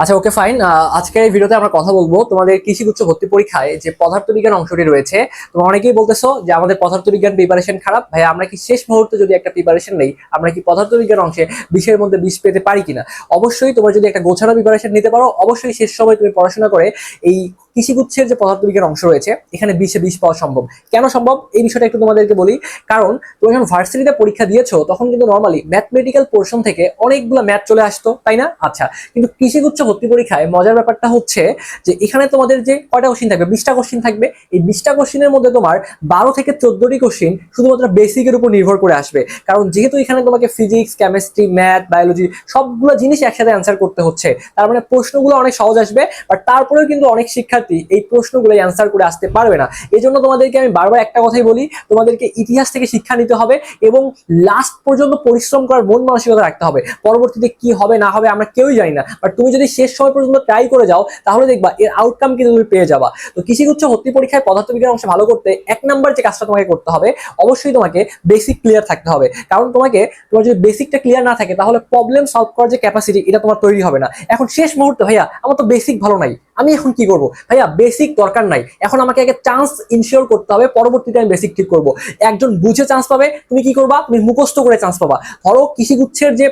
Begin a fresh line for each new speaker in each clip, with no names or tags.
আচ্ছা okay fine আজকের এই ভিডিওতে আমরা কথা বলব তোমাদের কৃষিগুচ্ছ ভর্তি পরীক্ষায় যে পদার্থবিজ্ঞান অংশটি রয়েছে। তোমরা অনেকেই বলতেছো যে আমাদের পদার্থবিজ্ঞান প্রিপারেশন খারাপ। ভাই আমরা কি শেষ মুহূর্তে যদি একটা প্রিপারেশন নেই, আমরা কি পদার্থবিজ্ঞান অংশে বিষয়ের মধ্যে বিষ পেতে পারি কিনা? অবশ্যই তোমরা যদি একটা গোছানো প্রিপারেশন নিতে পারো, অবশ্যই শেষ সময় তুমি পড়াশোনা করে এই কৃষিগুচ্ছের যে পদার্থবিজ্ঞান অংশ রয়েছে, এখানে বিশে বিষ পাওয়া সম্ভব। কেন সম্ভব? এই বিষয়টা একটু তোমাদেরকে বলি। কারণ তুমি যখন ভার্সিটিতে পরীক্ষা দিয়েছ, তখন কিন্তু নর্মালি ম্যাথমেটিক্যাল পোর্শন থেকে অনেকগুলো ম্যাথ চলে আসতো, তাই না? আচ্ছা কিন্তু কৃষিগুচ্ছ ভর্তি পরীক্ষায় মজার ব্যাপারটা হচ্ছে যে, এখানে তোমাদের যে কয়টা কোশ্চিন থাকবে? বিশটা কোশ্চিন থাকবে। এই বিশটা কোশ্চিনের মধ্যে তোমার বারো থেকে চোদ্দটি কোশ্চিন শুধুমাত্র বেসিকের উপর নির্ভর করে আসবে। কারণ, যেহেতু এখানে তোমাকে ফিজিক্স কেমিস্ট্রি ম্যাথ বায়োলজি সবগুলো জিনিস একসাথে অ্যান্সার করতে হচ্ছে, তার মানে প্রশ্নগুলো অনেক সহজ আসবে বাট তারপরেও কিন্তু অনেক শিক্ষার্থী এই প্রশ্নগুলো অ্যান্সার করে আসতে পারবে না। এই জন্য তোমাদেরকে আমি বারবার একটা কথাই বলি, তোমাদেরকে ইতিহাস থেকে শিক্ষা নিতে হবে এবং লাস্ট পর্যন্ত পরিশ্রম করার মন মানসিকতা রাখতে হবে। পরবর্তীতে কি হবে, না হবে আমরা কেউই জানি না। বাট তুমি যদি শেষ সময় পর্যন্ত ট্রাই করে যাও, তাহলে দেখবা এর আউটকাম কিন্তু তুমি পেয়ে যাবা। তো কৃষিগুচ্ছ ভর্তি পরীক্ষায় পদার্থবিজ্ঞান অংশে ভালো করতে এক নাম্বার যে কাজটা তোমাকে করতে হবে, অবশ্যই তোমাকে বেসিক ক্লিয়ার থাকতে হবে। কারণ তোমাকে, তোমার যদি বেসিকটা ক্লিয়ার না থাকে, তাহলে প্রবলেম সলভ করার যে ক্যাপাসিটি এটা তোমার তৈরি হবে না। এখন শেষ মুহূর্তে, ভাইয়া, আমার তো বেসিক ভালো নাই। আমি এখন কি করব? ভাইয়া বেসিক দরকার নাই। এখন আমাকে আগে চান্স ইনশিওর করতে হবে, পরবর্তীতে আমি বেসিক ঠিক করব। একজন বুঝে চান্স পাবে, তুমি কি করবা? তুমি মুখস্থ করে চান্স পাবা। ধরো কৃষিগুচ্ছের যে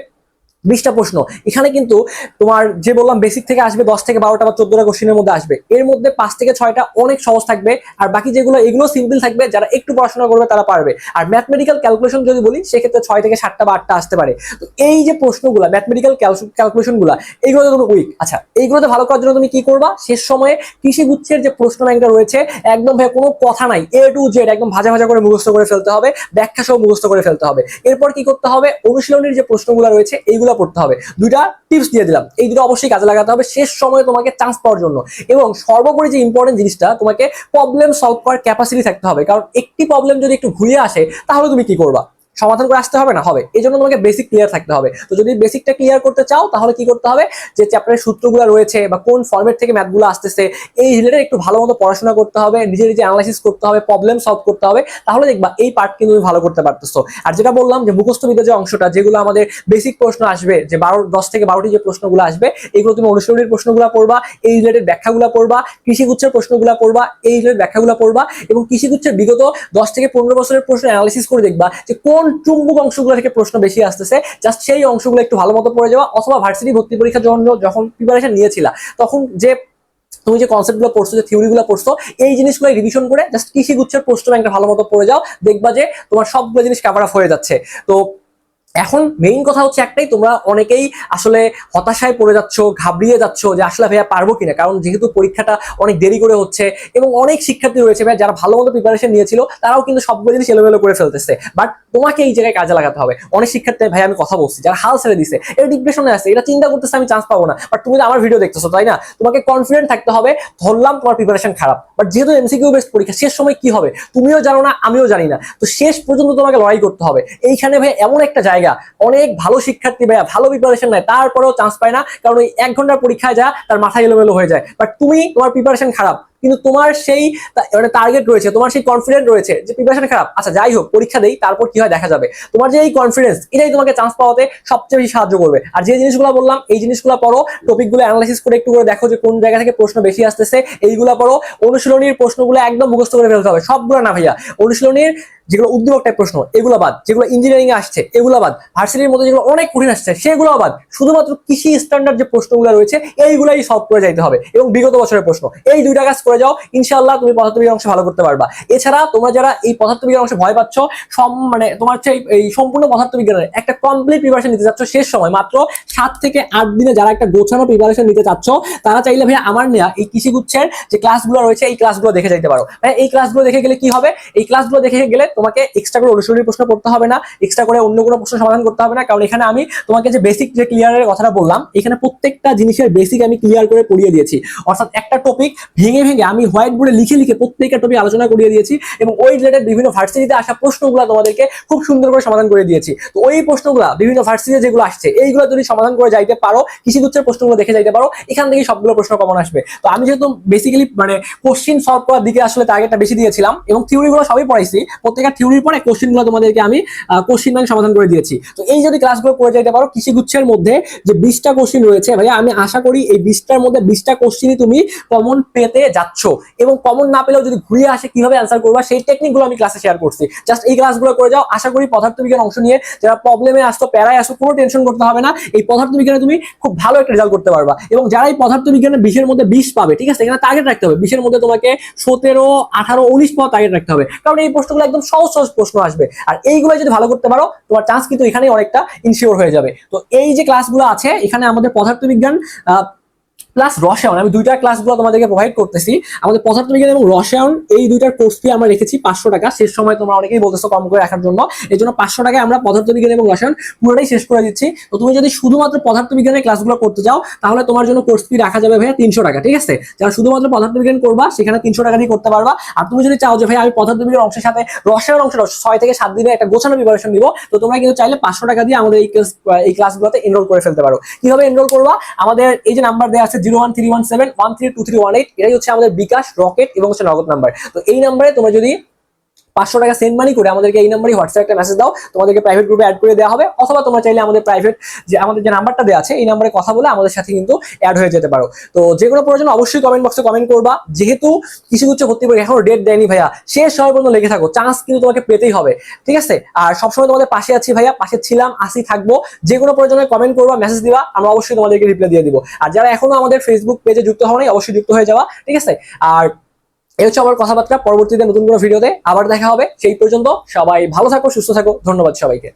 বিশটা প্রশ্ন। এখানে কিন্তু তোমার যে বললাম বেসিক থেকে আসবে দশ থেকে বারোটা বা চোদ্দটা কোশ্চেনের মধ্যে আসবে। এর মধ্যে পাঁচ থেকে ছয়টা অনেক সহজ থাকবে আর বাকি যেগুলো, এগুলো সিম্পল থাকবে, যারা একটু পড়াশোনা করবে তারা পারবে। আর ম্যাথমেটিক্যাল ক্যালকুলেশন যদি বলি, সেক্ষেত্রে ছয় থেকে সাতটা বা আটটা আসতে পারে। তো এই যে প্রশ্নগুলো ম্যাথমেটিক্যাল ক্যালকুলেশনগুলো এইগুলোতে তুমি উইক আচ্ছা এইগুলোতে ভালো করার জন্য তুমি কি করবা? শেষ সময়ে কৃষি গুচ্ছের যে প্রশ্ন ব্যাংকটা রয়েছে, একদম ভাই কোনো কথা নাই। এ টু জেড একদম ভাজা ভাজা করে মুখস্থ করে ফেলতে হবে, ব্যাখ্যা সহ মুখস্থ করে ফেলতে হবে। এরপর কি করতে হবে? অনুশীলনের যে প্রশ্নগুলো রয়েছে, এইগুলো পড়তে হবে। দুইটা টিপস দিয়ে দিলাম। এই দুটো অবশ্যই কাজে লাগাতে হবে। শেষ সময়ে তোমাকে চান্স পাওয়ার জন্য। এবং সর্বোপরি যে ইম্পর্টেন্ট জিনিসটা, তোমাকে প্রবলেম সলভ করার ক্যাপাসিটি থাকতে হবে। কারণ একটি প্রবলেম যদি একটু ঘুরিয়ে আসে, তাহলে তুমি কি করবা? সমাধান করে আসতে হবে না, হবে। এই জন্য তোমাকে বেসিক ক্লিয়ার থাকতে হবে। তো যদি বেসিকটা ক্লিয়ার করতে চাও, তাহলে কি করতে হবে? যে চ্যাপ্টারের সূত্রগুলো রয়েছে বা কোন ফর্মেট থেকে ম্যাথগুলো আসতেছে, এই রিলেটেড একটু ভালো মতো পড়াশোনা করতে হবে, নিজে নিজে অ্যানালাইসিস করতে হবে প্রবলেম সলভ করতে হবে, তাহলে দেখবা এই পার্ট কিন্তু তুমি ভালো করতে পারতেছো। আর যেটা বললাম যে মুখস্থ বিদ্যা যে অংশটা, যেগুলো আমাদের বেসিক প্রশ্ন আসবে, যে বারো, দশ থেকে বারোটি যে প্রশ্নগুলো আসবে, এগুলো তুমি অনুশীলনীর প্রশ্নগুলো পড়বা, এই রিলেটেড ব্যাখ্যাগুলো পড়বা, কৃষিগুচ্ছের প্রশ্নগুলো পড়বা, এই রিলেটেড ব্যাখ্যাগুলো পড়বা এবং কৃষিগুচ্ছের বিগত দশ থেকে পনেরো বছরের প্রশ্ন অ্যানালাইসিস করে দেখবা যে কোন চুম্বক অংশগুলো থেকে প্রশ্ন বেশি আসতেছে। জাস্ট সেই অংশগুলো একটু ভালো মতো পড়ে যাওয়া। অথবা ভার্সিটি ভর্তি পরীক্ষার জন্য যখন প্রিপারেশন নিয়েছিলা, তখন যে তুমি যে কনসেপ্টগুলো পড়ছো, যে থিওরিগুলো পড়ছো, এই জিনিসগুলো রিভিশন করে জাস্ট কৃষি গুচ্ছের প্রশ্ন ব্যাংকটা ভালো মতো পড়ে যাও। দেখবা যে তোমার সবগুলো জিনিস কাভার আপ হয়ে যাচ্ছে। তো এখন মেইন কথা হচ্ছে একটাই, তোমরা অনেকেই আসলে হতাশায় পড়ে যাচ্ছ, ঘাবড়িয়ে যাচ্ছ যে আসলে ভাইয়া পারব কিনা। কারণ যেহেতু পরীক্ষাটা অনেক দেরি করে হচ্ছে এবং অনেক শিক্ষার্থী রয়েছে ভাই যারা ভালো মতো প্রিপারেশন নিয়েছিল, তারাও কিন্তু সবগুলো জিনিস এলোমেলো করে ফেলতেছে। বাট তোমাকে এই জায়গায় কাজে লাগাতে হবে। অনেক শিক্ষার্থী ভাই আমি কথা বলছি, যারা হাল ছেড়ে দিছে এটা ডিপ্রেশনে আছে এটা চিন্তা করতেছে, আমি চান্স পাবো না। বাট তুমি তো আমার ভিডিও দেখতেছো, তাই না? তোমাকে কনফিডেন্ট থাকতে হবে, ধরলাম তোমার প্রিপারেশন খারাপ। বাট যেহেতু এমসিকিউ বেস্ট পরীক্ষা, শেষ সময় কি হবে? তুমিও জানো না, আমিও জানি না। তো শেষ পর্যন্ত তোমাকে লড়াই করতে হবে। এইখানে ভাই এমন একটা জায়গা অনেক ভালো শিক্ষার্থী ভাইয়া, ভালো প্রিপারেশন নেয়। তারপরেও চান্স পায় না, কারণ ওই এক ঘণ্টার পরীক্ষায় যা তার মাথা এলোমেলো হয়ে যায়। বাট তুমি তোমার প্রিপারেশন খারাপ। কিন্তু তোমার সেই মানে টার্গেট রয়েছে, তোমার সেই কনফিডেন্ট রয়েছে যে প্রিপারেশন খারাপ। আচ্ছা যাই হোক, পরীক্ষা দেই, তারপর কি হয় দেখা যাবে। তোমার যে এই কনফিডেন্স এটাই তোমাকে চান্স পাওয়াতে সবচেয়ে বেশি সাহায্য করবে। আর যে জিনিসগুলো বললাম, এই জিনিসগুলো পড়ো টপিকগুলো অ্যানালাইসিস করে একটু করে দেখো যে কোন জায়গা থেকে প্রশ্ন বেশি আসতেছে, এইগুলো পড়ো। অনুশীলনীর প্রশ্নগুলো একদম মুখস্থ করে ফেলতে হবে, সবগুলো না ভাইয়া। অনুশীলনীর যেগুলো উদ্যোগ টাইপ প্রশ্ন, এগুলো বাদ। যেগুলো ইঞ্জিনিয়ারিং এ আসছে, এগুলো বাদ। ভার্সিটির মধ্যে যেগুলো অনেক কঠিন আসছে সেগুলো বাদ। শুধুমাত্র কৃষি স্ট্যান্ডার্ড যে প্রশ্নগুলো রয়েছে, এইগুলাই সলভ করে যাইতে হবে। এবং বিগত বছরের প্রশ্ন, এই দুইটা কাজ করে যাও, ইনশাআল্লাহ তুমি পদার্থবিজ্ঞান অংশে ভালো করতে পারবা। এছাড়া তোমরা যারা এই পদার্থবিজ্ঞান অংশে ভয় পাচ্ছ, সম মানে তোমার হচ্ছে এই- সম্পূর্ণ পদার্থবিজ্ঞানের একটা কমপ্লিট প্রিপারেশন নিতে চাচ্ছ শেষ সময়, মাত্র সাত থেকে আট দিনে যারা একটা গোছানো প্রিপারেশন নিতে চাচ্ছ, তারা চাইলে ভাই আমার নেওয়া এই কৃষিগুচ্ছের যে ক্লাসগুলো রয়েছে, এই ক্লাসগুলো দেখে যাইতে পারো। ভাই এই ক্লাসগুলো দেখে গেলে কি হবে? এই ক্লাসগুলো দেখে গেলে তোমাকে এক্সট্রা করে অনুশীলনী প্রশ্ন পড়তে হবে না এক্সট্রা করে অন্য কোনো প্রশ্ন সমাধান করতে হবে না, কারণ এখানে আমি তোমাকে যে বেসিক যে ক্লিয়ারের কথাটা বললাম, এখানে প্রত্যেকটা জিনিসের বেসিক আমি ক্লিয়ার করে পড়িয়ে দিয়েছি। অর্থাৎ একটা টপিক ভেঙে ভেঙে থেকে আমি হোয়াইট বোর্ডে লিখে লিখে প্রত্যেকটা টপিক আলোচনা করিয়ে দিয়েছি এবং ওই রিলেটেড বিভিন্ন ভার্সিটিতে আসা প্রশ্নগুলো তোমাদেরকে খুব সুন্দর করে সমাধান করে দিয়েছি। তো ওই প্রশ্নগুলো, বিভিন্ন ভার্সিটিতে যেগুলো আসছে, এইগুলো যদি সমাধান করে যাইতে পারো, কৃষিগুচ্ছের প্রশ্নগুলো দেখে যাইতে পারো, এখান থেকে সবগুলো প্রশ্ন কমন আসবে। তো আমি যেহেতু বেসিক্যালি মানে কোশ্চিন সলভ করার দিকে আসলে টার্গেটটা বেশি দিয়েছিলাম এবং থিওরিগুলো সবই পড়াইছি, প্রত্যেকটা থিওরির পরে কোশ্চিনগুলো তোমাদেরকে আমি কোশ্চিন ব্যাংক সমাধান করে দিয়েছি। তো এই যদি ক্লাসগুলো করে যাইতে পারো, কৃষিগুচ্ছের মধ্যে যে বিশটা কোশ্চিন রয়েছে, ভাইয়া আমি আশা করি এই বিশটার মধ্যে বিশটা কোশ্চিনই তুমি কমন পেতে যাচ্ছ। এবং কমন না পেলেও যদি ঘুরিয়ে আসে, কীভাবে অ্যান্সার করবা? সেই টেকনিকগুলো আমি ক্লাসে শেয়ার করছি। জাস্ট এই ক্লাসগুলো করে যাও। আশা করি পদার্থবিজ্ঞান অংশ নিয়ে যারা প্রবলেমে আসতো প্যারায় আসতো কোনো টেনশন করতে হবে না। এই পদার্থবিজ্ঞানে তুমি খুব ভালো একটা রেজাল্ট করতে পারবা। এবং যারা এই পদার্থবিজ্ঞানের বিশের মধ্যে বিশ পাবে, ঠিক আছে? এখানে টার্গেট রাখতে হবে। বিশের মধ্যে তোমাকে সতেরো, আঠারো, উনিশ পাওয়া টার্গেট রাখতে হবে। কারণ এই প্রশ্নগুলো একদম সহজ সহজ প্রশ্ন আসবে। আর এইগুলো যদি ভালো করতে পারো, তোমার চান্স কিন্তু এখানে অনেকটা ইনশিওর হয়ে যাবে। তো এই যে ক্লাসগুলো আছে, এখানে আমাদের পদার্থবিজ্ঞান প্লাস রসায়ন আমি দুইটা ক্লাসগুলো তোমাদেরকে প্রোভাইড করতেছি। আমাদের পদার্থবিজ্ঞান এবং রসায়ন এই দুইটার কোর্স ফি আমরা রেখেছি পাঁচশো টাকা। শেষ সময় তোমরা অনেকেই বলতেছো কম করে রাখার জন্য। এই জন্য পাঁচশো টাকায় আমরা পদার্থবিজ্ঞান এবং রসায়ন পুরোটাই শেষ করে দিচ্ছি। তো তুমি যদি শুধুমাত্র পদার্থবিজ্ঞানের ক্লাসগুলো করতে চাও, তাহলে তোমার জন্য কোর্স ফি রাখা যাবে ভাইয়া তিনশো টাকা, ঠিক আছে? যারা শুধুমাত্র পদার্থবিজ্ঞান করবা, সেখানে তিনশো টাকা দিয়ে করতে পারবা। আর তুমি যদি চাও যে ভাই আমি পদার্থবিজ্ঞান অংশের সাথে রসায়ন অংশটা ছয় থেকে সাত দিনে একটা গোছানো প্রিপারেশন দিব তো তোমরা কিন্তু চাইলে পাঁচশো টাকা দিয়ে আমাদের এই ক্লাসগুলোতে এনরোল করে ফেলতে পারো। কীভাবে এনরোল করবা? আমাদের এই যে নাম্বার দেওয়া আছে zero one three one seven, one three two three one eight এটাই হচ্ছে আমাদের বিকাশ, রকেট এবং হচ্ছে নগদ নাম্বার। তো এই নাম্বারে তোমরা যদি পাঁচশো টাকা সেন্ড মানি করে আমাদেরকে এই নাম্বারে হোয়াটসঅ্যাপ একটা মেসেজ দাও। তোমাদেরকে প্রাইভেট গ্রুপে অ্যাড করে দেওয়া হবে। অথবা তোমরা চাইলে আমাদের প্রাইভেট যে আমাদের যে নাম্বারটা দেওয়া আছে, এই নাম্বারে কথা বলে আমাদের সাথে কিন্তু অ্যাড হয়ে যেতে পারো। তো যে কোনো প্রয়োজন অবশ্যই কমেন্ট বক্সে কমেন্ট করবা। যেহেতু কিছু কিছু ভর্তি পরীক্ষা এখনও ডেট দেয়নি ভাইয়া, শেষ সময় পর্যন্ত লেগে থাকো। চান্স কিন্তু তোমাকে পেতেই হবে। ঠিক আছে? আর সবসময় তোমাদের পাশে আছি ভাইয়া, পাশে ছিলাম, আসি, থাকব। যে কোনো প্রয়োজনে কমেন্ট করবা মেসেজ দিবা, আমরা অবশ্যই তোমাদেরকে রিপ্লাই দিয়ে দিব। আর যারা এখনও আমাদের ফেসবুক পেজে যুক্ত হওয়া অবশ্যই যুক্ত হয়ে যাওয়া। ঠিক আছে? আর এই হচ্ছে আমার কথাবার্তা। পরবর্তীতে নতুন কোনো ভিডিওতে আবার দেখা হবে। সেই পর্যন্ত সবাই ভালো থাকো, সুস্থ থাকো। ধন্যবাদ সবাইকে।